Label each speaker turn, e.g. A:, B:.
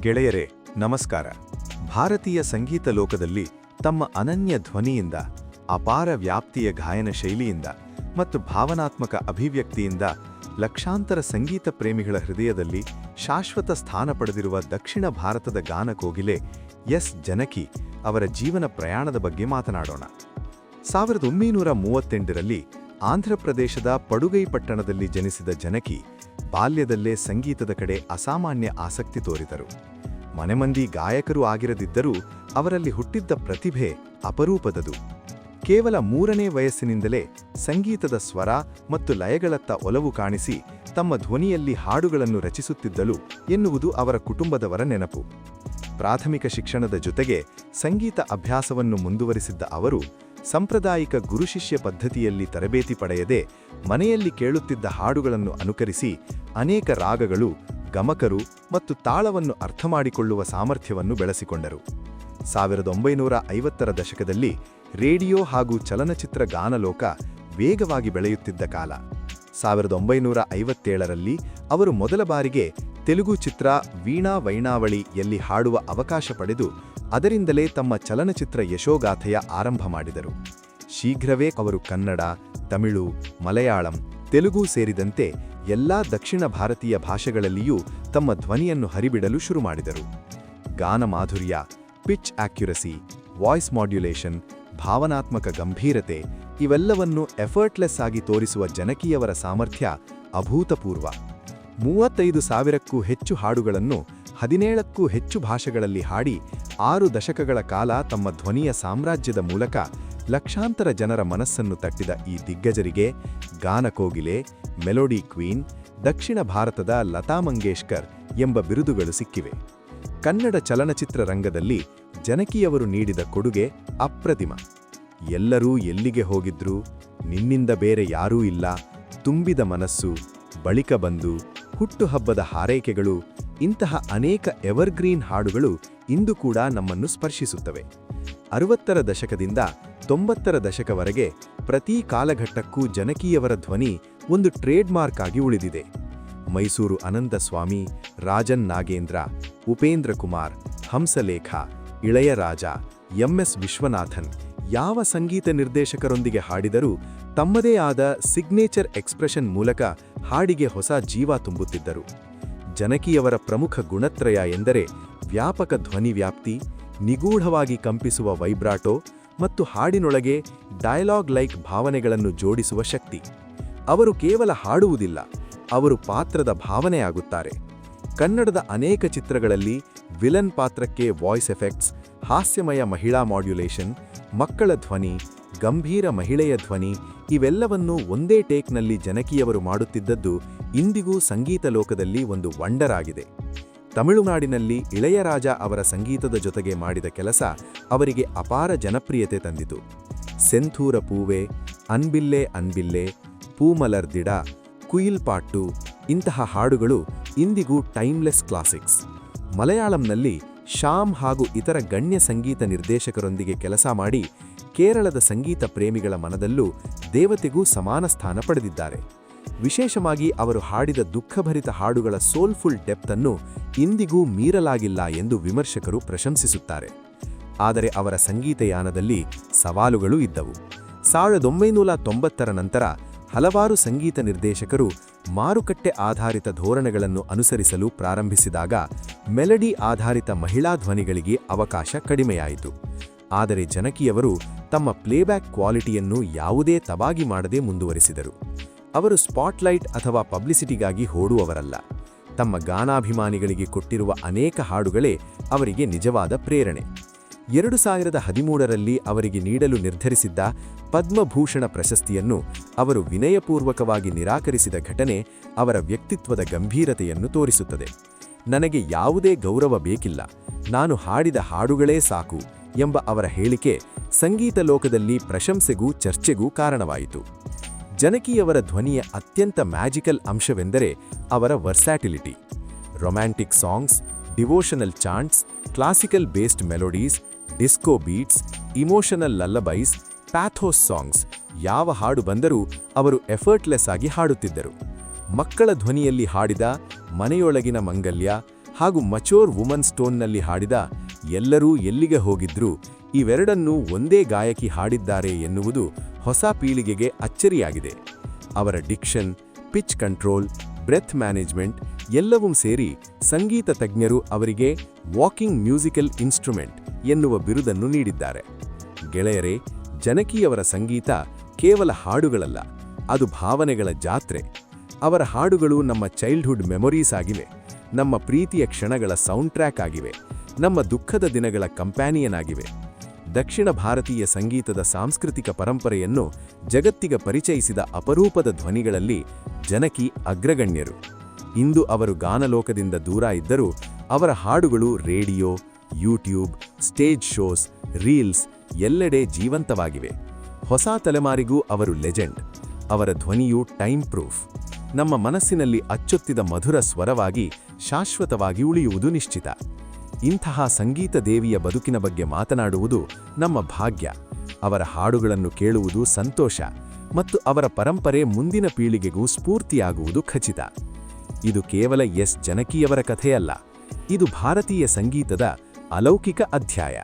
A: ಗೆಳೆಯರೇ, ನಮಸ್ಕಾರ. ಭಾರತೀಯ ಸಂಗೀತ ಲೋಕದಲ್ಲಿ ತಮ್ಮ ಅನನ್ಯ ಧ್ವನಿಯಿಂದ, ಅಪಾರ ವ್ಯಾಪ್ತಿಯ ಗಾಯನ ಶೈಲಿಯಿಂದ ಮತ್ತು ಭಾವನಾತ್ಮಕ ಅಭಿವ್ಯಕ್ತಿಯಿಂದ ಲಕ್ಷಾಂತರ ಸಂಗೀತ ಪ್ರೇಮಿಗಳ ಹೃದಯದಲ್ಲಿ ಶಾಶ್ವತ ಸ್ಥಾನ ಪಡೆದಿರುವ ದಕ್ಷಿಣ ಭಾರತದ ಗಾನ ಕೋಗಿಲೆ ಎಸ್. ಜನಕಿ ಅವರ ಜೀವನ ಪ್ರಯಾಣದ ಬಗ್ಗೆ ಮಾತನಾಡೋಣ. ಸಾವಿರದ ಒಂಬೈನೂರ ಮೂವತ್ತೆಂಟರಲ್ಲಿ ಆಂಧ್ರಪ್ರದೇಶದ ಪಡುಗೈ ಪಟ್ಟಣದಲ್ಲಿ ಜನಿಸಿದ ಜನಕಿ ಬಾಲ್ಯದಲ್ಲೇ ಸಂಗೀತದ ಕಡೆ ಅಸಾಮಾನ್ಯ ಆಸಕ್ತಿ ತೋರಿದರು. ಮನೆಮಂದಿ ಗಾಯಕರು ಆಗಿರದಿದ್ದರೂ ಅವರಲ್ಲಿ ಹುಟ್ಟಿದ್ದ ಪ್ರತಿಭೆ ಅಪರೂಪದದು. ಕೇವಲ ಮೂರನೇ ವಯಸ್ಸಿನಿಂದಲೇ ಸಂಗೀತದ ಸ್ವರ ಮತ್ತು ಲಯಗಳತ್ತ ಒಲವು ಕಾಣಿಸಿ ತಮ್ಮ ಧ್ವನಿಯಲ್ಲಿ ಹಾಡುಗಳನ್ನು ರಚಿಸುತ್ತಿದ್ದಳು ಎನ್ನುವುದು ಅವರ ಕುಟುಂಬದವರ ನೆನಪು. ಪ್ರಾಥಮಿಕ ಶಿಕ್ಷಣದ ಜೊತೆಗೆ ಸಂಗೀತ ಅಭ್ಯಾಸವನ್ನು ಮುಂದುವರಿಸಿದ್ದ ಅವರು ಸಾಂಪ್ರದಾಯಿಕ ಗುರುಶಿಷ್ಯ ಪದ್ಧತಿಯಲ್ಲಿ ತರಬೇತಿ ಪಡೆಯದೆ ಮನೆಯಲ್ಲಿ ಕೇಳುತ್ತಿದ್ದ ಹಾಡುಗಳನ್ನು ಅನುಕರಿಸಿ ಅನೇಕ ರಾಗಗಳು, ಗಮಕರು ಮತ್ತು ತಾಳವನ್ನು ಅರ್ಥಮಾಡಿಕೊಳ್ಳುವ ಸಾಮರ್ಥ್ಯವನ್ನು ಬೆಳೆಸಿಕೊಂಡರು. ಸಾವಿರದ ಒಂಬೈನೂರ ಐವತ್ತರ ದಶಕದಲ್ಲಿ ರೇಡಿಯೋ ಹಾಗೂ ಚಲನಚಿತ್ರ ಗಾನಲೋಕ ವೇಗವಾಗಿ ಬೆಳೆಯುತ್ತಿದ್ದ ಕಾಲ. ಸಾವಿರದ ಒಂಬೈನೂರ ಐವತ್ತೇಳರಲ್ಲಿ ಅವರು ಮೊದಲ ಬಾರಿಗೆ ತೆಲುಗು ಚಿತ್ರ ವೀಣಾ ವೈಣಾವಳಿಯಲ್ಲಿ ಹಾಡುವ ಅವಕಾಶ ಪಡೆದು ಅದರಿಂದಲೇ ತಮ್ಮ ಚಲನಚಿತ್ರ ಯಶೋಗಾಥೆಯ ಆರಂಭ ಮಾಡಿದರು. ಶೀಘ್ರವೇ ಅವರು ಕನ್ನಡ, ತಮಿಳು, ಮಲಯಾಳಂ, ತೆಲುಗು ಸೇರಿದಂತೆ ಎಲ್ಲಾ ದಕ್ಷಿಣ ಭಾರತೀಯ ಭಾಷೆಗಳಲ್ಲಿಯೂ ತಮ್ಮ ಧ್ವನಿಯನ್ನು ಹರಿಬಿಡಲು ಶುರು ಮಾಡಿದರು. ಗಾನ ಮಾಧುರ್ಯ, ಪಿಚ್ ಆಕ್ಯುರಸಿ, ವಾಯ್ಸ್ ಮಾಡ್ಯುಲೇಷನ್, ಭಾವನಾತ್ಮಕ ಗಂಭೀರತೆ ಇವೆಲ್ಲವನ್ನು ಎಫರ್ಟ್ಲೆಸ್ ಆಗಿ ತೋರಿಸುವ ಜನಕಿಯವರ ಸಾಮರ್ಥ್ಯ ಅಭೂತಪೂರ್ವ. ಮೂವತ್ತೈದು ಸಾವಿರಕ್ಕೂ ಹೆಚ್ಚು ಹಾಡುಗಳನ್ನು ಹದಿನೇಳಕ್ಕೂ ಹೆಚ್ಚು ಭಾಷೆಗಳಲ್ಲಿ ಹಾಡಿ ಆರು ದಶಕಗಳ ಕಾಲ ತಮ್ಮ ಧ್ವನಿಯ ಸಾಮ್ರಾಜ್ಯದ ಮೂಲಕ ಲಕ್ಷಾಂತರ ಜನರ ಮನಸ್ಸನ್ನು ತಟ್ಟಿದ ಈ ದಿಗ್ಗಜರಿಗೆ ಗಾನಕೋಗಿಲೆ ಮೆಲೋಡಿ ಕ್ವೀನ್, ದಕ್ಷಿಣ ಭಾರತದ ಲತಾ ಮಂಗೇಶ್ಕರ್ ಎಂಬ ಬಿರುದುಗಳು ಸಿಕ್ಕಿವೆ. ಕನ್ನಡ ಚಲನಚಿತ್ರ ರಂಗದಲ್ಲಿ ಜನಕಿಯವರು ನೀಡಿದ ಕೊಡುಗೆ ಅಪ್ರತಿಮ. ಎಲ್ಲರೂ ಎಲ್ಲಿಗೆ ಹೋಗಿದ್ರು, ನಿನ್ನಿಂದ ಬೇರೆ ಯಾರೂ ಇಲ್ಲ, ತುಂಬಿದ ಮನಸ್ಸು, ಬಳಿಕ ಬಂದು ಹುಟ್ಟುಹಬ್ಬದ ಹಾರೈಕೆಗಳು ಇಂತಹ ಅನೇಕ ಎವರ್ಗ್ರೀನ್ ಹಾಡುಗಳು ಇಂದು ಕೂಡ ನಮ್ಮನ್ನು ಸ್ಪರ್ಶಿಸುತ್ತವೆ. ಅರುವತ್ತರ ದಶಕದಿಂದ ತೊಂಬತ್ತರ ದಶಕವರೆಗೆ ಪ್ರತಿ ಕಾಲಘಟ್ಟಕ್ಕೂ ಜನಕೀಯವರ ಧ್ವನಿ ಒಂದು ಟ್ರೇಡ್ಮಾರ್ಕ್ ಆಗಿ ಉಳಿದಿದೆ. ಮೈಸೂರು ಅನಂತಸ್ವಾಮಿ ರಾಜನ್ ನಾಗೇಂದ್ರ, ಉಪೇಂದ್ರ ಕುಮಾರ್, ಹಂಸಲೇಖ ಇಳೆಯರಾಜ ಎಂಎಸ್ ವಿಶ್ವನಾಥನ್ ಯಾವ ಸಂಗೀತ ನಿರ್ದೇಶಕರೊಂದಿಗೆ ಹಾಡಿದರೂ ತಮ್ಮದೇ ಆದ ಸಿಗ್ನೇಚರ್ ಎಕ್ಸ್ಪ್ರೆಷನ್ ಮೂಲಕ ಹಾಡಿಗೆ ಹೊಸ ಜೀವ ತುಂಬುತ್ತಿದ್ದರು. ಜನಕಿಯವರ ಪ್ರಮುಖ ಗುಣತ್ರಯ ಎಂದರೆ ವ್ಯಾಪಕ ಧ್ವನಿ ವ್ಯಾಪ್ತಿ, ನಿಗೂಢವಾಗಿ ಕಂಪಿಸುವ ವೈಬ್ರಾಟೋ ಮತ್ತು ಹಾಡಿನೊಳಗೆ ಡಯಲಾಗ್ ಲೈಕ್ ಭಾವನೆಗಳನ್ನು ಜೋಡಿಸುವ ಶಕ್ತಿ. ಅವರು ಕೇವಲ ಹಾಡುವುದಿಲ್ಲ, ಅವರು ಪಾತ್ರದ ಭಾವನೆಯಾಗುತ್ತಾರೆ ಕನ್ನಡದ ಅನೇಕ ಚಿತ್ರಗಳಲ್ಲಿ ವಿಲನ್ ಪಾತ್ರಕ್ಕೆ ವಾಯ್ಸ್ ಎಫೆಕ್ಟ್ಸ್, ಹಾಸ್ಯಮಯ ಮಹಿಳಾ ಮಾಡ್ಯುಲೇಷನ್, ಮಕ್ಕಳ ಧ್ವನಿ, ಗಂಭೀರ ಮಹಿಳೆಯ ಧ್ವನಿ ಇವೆಲ್ಲವನ್ನೂ ಒಂದೇ ಟೇಕ್ನಲ್ಲಿ ಜನಕಿಯವರು ಮಾಡುತ್ತಿದ್ದದ್ದು ಇಂದಿಗೂ ಸಂಗೀತ ಲೋಕದಲ್ಲಿ ಒಂದು ವಂಡರ್ ಆಗಿದೆ ತಮಿಳುನಾಡಿನಲ್ಲಿ ಇಳೆಯರಾಜ ಅವರ ಸಂಗೀತದ ಜೊತೆಗೆ ಮಾಡಿದ ಕೆಲಸ ಅವರಿಗೆ ಅಪಾರ ಜನಪ್ರಿಯತೆ ತಂದಿತು. ಸೆಂಥೂರ ಪೂವೆ, ಅನ್ಬಿಲ್ಲೆ ಅನ್ಬಿಲ್ಲೆ, ಪೂಮಲರ್ ದಿಡ, ಕುಯಿಲ್ ಪಾಟ್ಟು ಇಂತಹ ಹಾಡುಗಳು ಇಂದಿಗೂ ಟೈಮ್ಲೆಸ್ ಕ್ಲಾಸಿಕ್ಸ್. ಮಲಯಾಳಂನಲ್ಲಿ ಶಾಮ್ ಹಾಗೂ ಇತರ ಗಣ್ಯ ಸಂಗೀತ ನಿರ್ದೇಶಕರೊಂದಿಗೆ ಕೆಲಸ ಮಾಡಿ ಕೇರಳದ ಸಂಗೀತ ಪ್ರೇಮಿಗಳ ಮನದಲ್ಲೂ ದೇವತೆಗೂ ಸಮಾನ ಸ್ಥಾನ ಪಡೆದಿದ್ದಾರೆ. ವಿಶೇಷವಾಗಿ ಅವರು ಹಾಡಿದ ದುಃಖಭರಿತ ಹಾಡುಗಳ ಸೋಲ್ಫುಲ್ ಡೆಪ್ತ್ ಅನ್ನು ಇಂದಿಗೂ ಮೀರಲಾಗಿಲ್ಲ ಎಂದು ವಿಮರ್ಶಕರು ಪ್ರಶಂಸಿಸುತ್ತಾರೆ. ಆದರೆ ಅವರ ಸಂಗೀತಯಾನದಲ್ಲಿ ಸವಾಲುಗಳೂ ಇದ್ದವು. ಸಾವಿರದ ಒಂಬೈನೂರ ತೊಂಬತ್ತರ ನಂತರ ಹಲವಾರು ಸಂಗೀತ ನಿರ್ದೇಶಕರು ಮಾರುಕಟ್ಟೆ ಆಧಾರಿತ ಧೋರಣೆಗಳನ್ನು ಅನುಸರಿಸಲು ಪ್ರಾರಂಭಿಸಿದಾಗ ಮೆಲಡಿ ಆಧಾರಿತ ಮಹಿಳಾ ಧ್ವನಿಗಳಿಗೆ ಅವಕಾಶ ಕಡಿಮೆಯಾಯಿತು. ಆದರೆ ಜನಕಿಯವರು ತಮ್ಮ ಪ್ಲೇಬ್ಯಾಕ್ ಕ್ವಾಲಿಟಿಯನ್ನು ಯಾವುದೇ ತಬಾಗಿ ಮಾಡದೆ ಮುಂದುವರಿಸಿದರು. ಅವರು ಸ್ಪಾಟ್ಲೈಟ್ ಅಥವಾ ಪಬ್ಲಿಸಿಟಿಗಾಗಿ ಹೋಡುವವರಲ್ಲ. ತಮ್ಮ ಗಾನಾಭಿಮಾನಿಗಳಿಗೆ ಕೊಟ್ಟಿರುವ ಅನೇಕ ಹಾಡುಗಳೇ ಅವರಿಗೆ ನಿಜವಾದ ಪ್ರೇರಣೆ. ಎರಡು ಸಾವಿರದ ಹದಿಮೂರರಲ್ಲಿ ಅವರಿಗೆ ನೀಡಲು ನಿರ್ಧರಿಸಿದ್ದ ಪದ್ಮಭೂಷಣ ಪ್ರಶಸ್ತಿಯನ್ನು ಅವರು ವಿನಯಪೂರ್ವಕವಾಗಿ ನಿರಾಕರಿಸಿದ ಘಟನೆ ಅವರ ವ್ಯಕ್ತಿತ್ವದ ಗಂಭೀರತೆಯನ್ನು ತೋರಿಸುತ್ತದೆ. ನನಗೆ ಯಾವುದೇ ಗೌರವ ಬೇಕಿಲ್ಲ. ನಾನು ಹಾಡಿದ ಹಾಡುಗಳೇ ಸಾಕು ಎಂಬ ಅವರ ಹೇಳಿಕೆ ಸಂಗೀತ ಲೋಕದಲ್ಲಿ ಪ್ರಶಂಸೆಗೂ ಚರ್ಚೆಗೂ ಕಾರಣವಾಯಿತು. ಜನಕೀಯವರ ಧ್ವನಿಯ ಅತ್ಯಂತ ಮ್ಯಾಜಿಕಲ್ ಅಂಶವೆಂದರೆ ಅವರ versatility romantic songs, devotional chants, classical based melodies, disco beats, emotional lullabies, pathos songs ಯಾವ ಹಾಡು ಬಂದರೂ ಅವರು ಎಫರ್ಟ್ಲೆಸ್ ಆಗಿ ಹಾಡುತ್ತಿದ್ದರು. ಮಕ್ಕಳ ಧ್ವನಿಯಲ್ಲಿ ಹಾಡಿದ ಮನೆಯೊಳಗಿನ ಮಂಗಲ್ಯ
B: ಹಾಗೂ ಮಚೋರ್ ವುಮನ್ ಸ್ಟೋನ್ನಲ್ಲಿ ಹಾಡಿದ ಎಲ್ಲರೂ ಎಲ್ಲಿಗೆ ಹೋಗಿದ್ರೂ ಇವೆರಡನ್ನೂ ಒಂದೇ ಗಾಯಕಿ ಹಾಡಿದ್ದಾರೆ ಎನ್ನುವುದು ಹೊಸ ಪೀಳಿಗೆಗೆ ಅಚ್ಚರಿಯಾಗಿದೆ. ಅವರ diction, pitch control, breath management ಎಲ್ಲವೂ ಸೇರಿ ಸಂಗೀತ ತಜ್ಞರು ಅವರಿಗೆ ವಾಕಿಂಗ್ ಮ್ಯೂಸಿಕಲ್ ಇನ್ಸ್ಟ್ರುಮೆಂಟ್ ಎನ್ನುವ ಬಿರುದನ್ನು ನೀಡಿದ್ದಾರೆ. ಗೆಳೆಯರೇ, ಜನಕಿಯವರ ಸಂಗೀತ ಕೇವಲ ಹಾಡುಗಳಲ್ಲ, ಅದು ಭಾವನೆಗಳ ಜಾತ್ರೆ. ಅವರ ಹಾಡುಗಳು ನಮ್ಮ ಚೈಲ್ಡ್ಹುಡ್ ಮೆಮೊರೀಸ್ ಆಗಿವೆ, ನಮ್ಮ ಪ್ರೀತಿಯ ಕ್ಷಣಗಳ ಸೌಂಡ್ ಟ್ರ್ಯಾಕ್ ಆಗಿವೆ, ನಮ್ಮ ದುಃಖದ ದಿನಗಳ ಕಂಪ್ಯಾನಿಯನ್ ಆಗಿವೆ. ದಕ್ಷಿಣ ಭಾರತೀಯ ಸಂಗೀತದ ಸಾಂಸ್ಕೃತಿಕ ಪರಂಪರೆಯನ್ನು ಜಗತ್ತಿಗೆ ಪರಿಚಯಿಸಿದ ಅಪರೂಪದ ಧ್ವನಿಗಳಲ್ಲಿ ಜನಕಿ ಅಗ್ರಗಣ್ಯರು. ಇಂದು ಅವರು ಗಾನಲೋಕದಿಂದ ದೂರ ಇದ್ದರೂ ಅವರ ಹಾಡುಗಳು radio, YouTube, stage shows, reels ಎಲ್ಲೆಡೆ ಜೀವಂತವಾಗಿವೆ. ಹೊಸ ತಲೆಮಾರಿಗೂ ಅವರು ಲೆಜೆಂಡ್. ಅವರ ಧ್ವನಿಯು ಟೈಮ್ ಪ್ರೂಫ್. ನಮ್ಮ ಮನಸ್ಸಿನಲ್ಲಿ ಅಚ್ಚೊತ್ತಿದ ಮಧುರ ಸ್ವರವಾಗಿ ಶಾಶ್ವತವಾಗಿ ಉಳಿಯುವುದು ನಿಶ್ಚಿತ. ಇಂತಹ ಸಂಗೀತ ದೇವಿಯ ಬದುಕಿನ ಬಗ್ಗೆ ಮಾತನಾಡುವುದು ನಮ್ಮ ಭಾಗ್ಯ. ಅವರ ಹಾಡುಗಳನ್ನು ಕೇಳುವುದು ಸಂತೋಷ ಮತ್ತು ಅವರ ಪರಂಪರೆ ಮುಂದಿನ ಪೀಳಿಗೆಗೂ ಸ್ಫೂರ್ತಿಯಾಗುವುದು ಖಚಿತ. ಇದು ಕೇವಲ ಎಸ್. ಜನಕಿಯವರ ಕಥೆಯಲ್ಲ, ಇದು ಭಾರತೀಯ ಸಂಗೀತದ ಅಲೌಕಿಕ ಅಧ್ಯಾಯ.